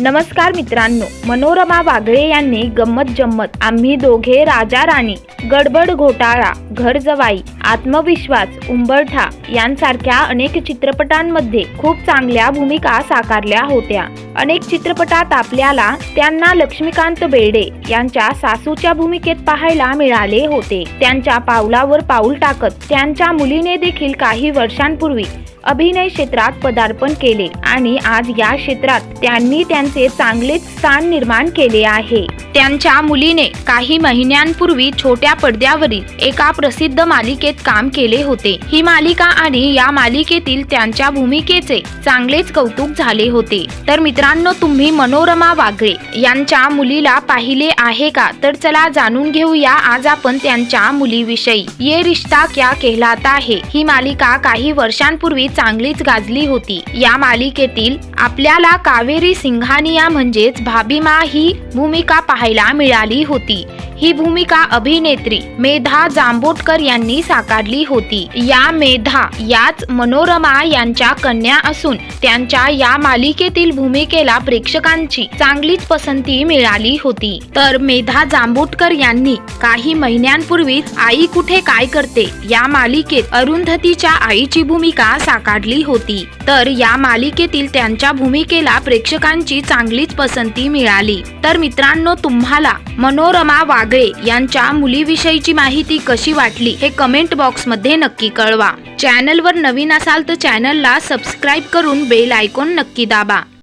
नमस्कार मित्रांनो मनोरमा वागळे यांनी गंमत जम्मत आम्ही दोघे राजा राणी गडबड घोटाळा घर जवाई आत्मविश्वास उंबरठा यांसारख्या अनेक चित्रपटांमध्ये खूप चांगल्या भूमिका साकारल्या होत्या. अनेक चित्रपटात आपल्याला त्यांना लक्ष्मीकांत बेर्डे यांच्या सासूच्या भूमिकेत पाहायला मिळाले होते. त्यांच्या पावलावर पाऊल टाकत त्यांच्या मुलीने देखील काही वर्षांपूर्वी अभिनय क्षेत्रात पदार्पण केले आणि आज या क्षेत्रात त्यांनी त्यांचे चांगलेच स्थान निर्माण केले आहे. त्यांच्या मुलीने काही महिन्यांपूर्वी छोट्या पडद्यावरील एका प्रसिद्ध मालिकेत काम केले होते. ही मालिका आणि या मालिकेतील त्यांच्या भूमिकेचे चांगलेच कौतुक झाले होते. तर मित्रांनो तुम्ही मनोरमा वागळे यांच्या मुलीला पाहिले आहे का? तर चला जाणून घेऊया आज आपण त्यांच्या मुलीविषयी. ये रिश्ता क्या कहलाता है? ही मालिका काही वर्षांपूर्वी चांगलीच गाजली होती. या मालिकेतील आपल्याला कावेरी सिंघानिया म्हणजेच भाभीमा ही भूमिका पाहायला मिळाली होती. ही भूमिका अभिनेत्री मेधा जांभोटकर यांनी साकारली होती. या मेधा याच मनोरमा यांच्या कन्या असून त्यांच्या या मालिकेतील भूमिकेला प्रेक्षकांची चांगलीच पसंती मिळाली होती. तर मेधा जांभोटकर यांनी काही महिन्यांपूर्वीच आई कुठे काय करते या मालिकेत अरुंधतीच्या आईची भूमिका साकारली होती. तर या मालिकेतील त्यांच्या भूमिकेला प्रेक्षकांची चांगलीच पसंती मिळाली. तर मित्रांनो तुम्हाला मनोरमा वागळे यांच्या मुलीविषयीची माहिती कशी वाटली हे कमेंट बॉक्समध्ये नक्की कळवा. चॅनलवर नवीन असाल तर चॅनलला सबस्क्राईब करून बेल आयकॉन नक्की दाबा.